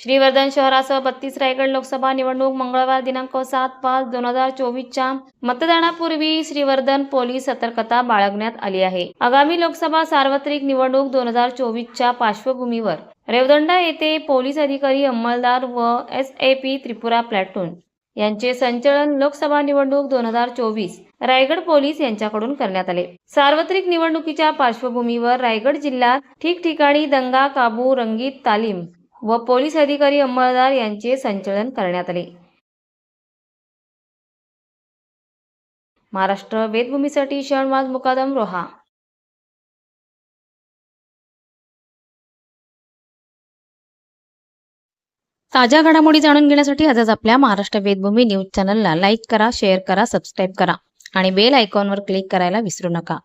श्रीवर्धन शहरासह बत्तीस रायगड लोकसभा निवडणूक मंगळवार दिनांक सात पाच दोन हजार चोवीसच्या मतदानापूर्वी श्रीवर्धन पोलीस सतर्कता बाळगण्यात आली आहे. आगामी लोकसभा सार्वत्रिक निवडणूक दोन हजार चोवीसच्या पार्श्वभूमीवर रेवदंडा येथे पोलीस अधिकारी अंमलदार व S A P Tripura platoon यांचे संचलन लोकसभा निवडणूक दोन हजार चोवीस रायगड पोलीस यांच्याकडून करण्यात आले. सार्वत्रिक निवडणुकीच्या पार्श्वभूमीवर रायगड जिल्ह्यात ठिकठिकाणी दंगा काबू रंगीत तालीम व पोलीस अधिकारी अंमलदार यांचे संचलन करण्यात आले. महाराष्ट्र वेदभूमीसाठी शरणवाज मुकादम रोहा. ताज्या घडामोडी जाणून घेण्यासाठी आजच आपल्या महाराष्ट्र वेदभूमी न्यूज चॅनलला लाईक करा शेअर करा सबस्क्राईब करा आणि बेल आयकॉनवर क्लिक करायला विसरू नका.